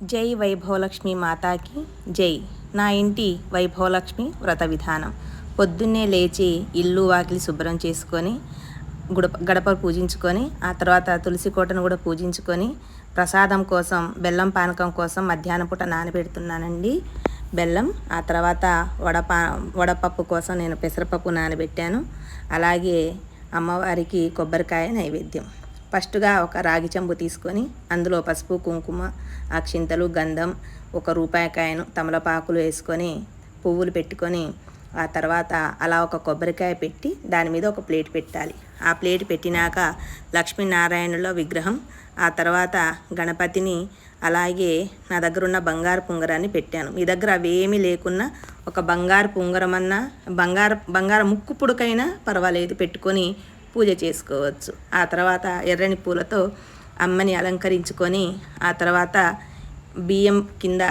జై వైభవలక్ష్మి మాతాకి జై. నా ఇంటి వైభవలక్ష్మి వ్రత విధానం. పొద్దున్నే లేచి ఇల్లు వాకిలి శుభ్రం చేసుకొని గుడప గడప పూజించుకొని ఆ తర్వాత తులసి కోటను కూడా పూజించుకొని ప్రసాదం కోసం బెల్లం పానకం కోసం మధ్యాహ్నం పూట నానబెడుతున్నానండి. బెల్లం ఆ తర్వాత వడపా వడపప్పు కోసం నేను పెసరపప్పు నానబెట్టాను. అలాగే అమ్మవారికి కొబ్బరికాయ నైవేద్యం. ఫస్ట్గా ఒక రాగి చెంబు తీసుకొని అందులో పసుపు కుంకుమ అక్షింతలు గంధం ఒక రూపాయకాయను తమలపాకులు వేసుకొని పువ్వులు పెట్టుకొని ఆ తర్వాత అలా ఒక కొబ్బరికాయ పెట్టి దాని మీద ఒక ప్లేట్ పెట్టాలి. ఆ ప్లేట్ పెట్టినాక లక్ష్మీనారాయణుల విగ్రహం ఆ తర్వాత గణపతిని అలాగే నా దగ్గర ఉన్న బంగారు పుంగరాన్ని పెట్టాను. మీ దగ్గర అవేమీ లేకున్నా ఒక బంగారు పుంగరం అన్నా బంగారు బంగారు ముక్కు పుడకైనా పర్వాలేదు పెట్టుకొని పూజ చేసుకోవచ్చు. ఆ తర్వాత ఎర్రని పూలతో అమ్మని అలంకరించుకొని ఆ తర్వాత బియ్యం కింద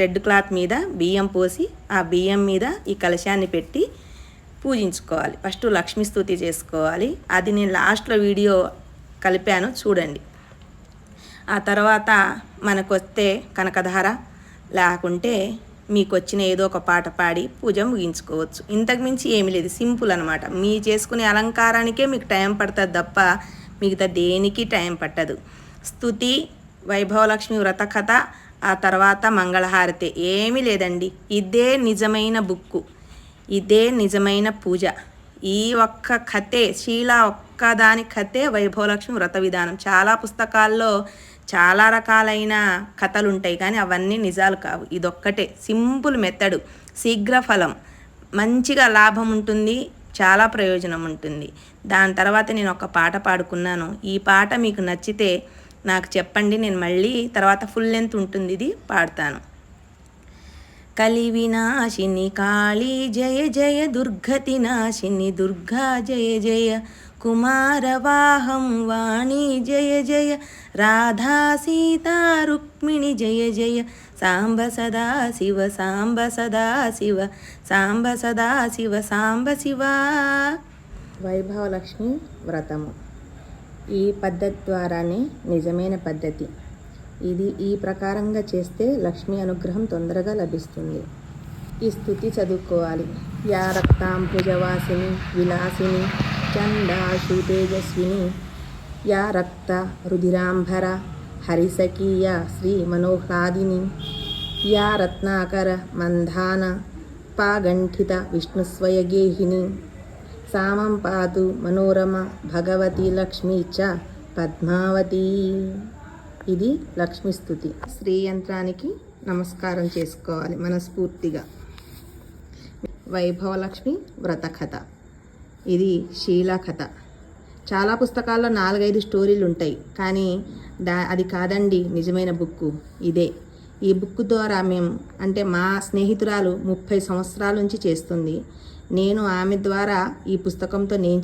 రెడ్ క్లాత్ మీద బియ్యం పోసి ఆ బియ్యం మీద ఈ కలశాన్ని పెట్టి పూజించుకోవాలి. ఫస్ట్ లక్ష్మీ స్థుతి చేసుకోవాలి. అది నేను లాస్ట్లో వీడియో కలిపాను చూడండి. ఆ తర్వాత మనకొస్తే కనకధార లేకుంటే మీకు వచ్చిన ఏదో ఒక పాట పాడి పూజ ముగించుకోవచ్చు. ఇంతకు మించి ఏమీ లేదు. సింపుల్ అనమాట మీ చేసుకునే అలంకారానికే మీకు టైం పడుతుంది తప్ప మిగతా దేనికి టైం పట్టదు. స్థుతి వైభవలక్ష్మి వ్రత కథ ఆ తర్వాత మంగళహారతి. ఏమీ లేదండి. ఇదే నిజమైన బుక్కు. ఇదే నిజమైన పూజ. ఈ ఒక్క కథే శీల ఒక్కదాని కథే వైభవలక్ష్మి వ్రత విధానం. చాలా పుస్తకాల్లో చాలా రకాలైన కథలు ఉంటాయి కానీ అవన్నీ నిజాలు కావు. ఇదొక్కటే. Simple method. శీఘ్ర ఫలం. మంచిగా లాభం ఉంటుంది. చాలా ప్రయోజనం ఉంటుంది. దాని తర్వాత నేను ఒక పాట పాడుకున్నాను. ఈ పాట మీకు నచ్చితే నాకు చెప్పండి. నేను మళ్ళీ తర్వాత ఫుల్ లెంత్ ఉంటుంది. ఇది పాడతాను. కలివినాశిని కాళీ జయ జయ దుర్గతి నాశిని దుర్గా జయ జయ కుమారవాహం వాణి జయ జయ రాధా సీతా రుక్మిణి జయ జయ సాంబ సదా శివ సాంబ సదా శివ సాంబ సదా శివ సాంబ శివ. వైభవలక్ష్మి వ్రతము. ఈ పద్ధతి ద్వారానే నిజమైన పద్ధతి. ఇది ఈ ప్రకారంగా చేస్తే లక్ష్మీ అనుగ్రహం తొందరగా లభిస్తుంది. ఈ స్థుతి చదువుకోవాలి. యా రక్తాంభుజవాసిని విలాసిని చండాశు తేజస్విని. యా రక్త రుధిరాంభర హరిసకీయ శ్రీ మనోహ్లాదిని. యా రత్నాకర మంధాన పాగంఠిత విష్ణుస్వయగేహిని సామం పాతు మనోరమ భగవతి లక్ష్మీ చ పద్మావతి. ఇది లక్ష్మీ స్థుతి శ్రీ యంత్రానికి నమస్కారం చేసుకోవాలి మనస్ఫూర్తిగా. వైభవలక్ష్మి వ్రత కథ ఇది శీలా కథ చాలా పుస్తకాల్లో నాలుగైదు స్టోరీలు ఉంటాయి కానీ దా అది కాదండి నిజమైన బుక్కు. ఇదే. ఈ బుక్ ద్వారా మేము అంటే మా స్నేహితురాలు ముప్పై సంవత్సరాల నుంచి చేస్తుంది. నేను ఆమె ద్వారా ఈ పుస్తకంతో నేను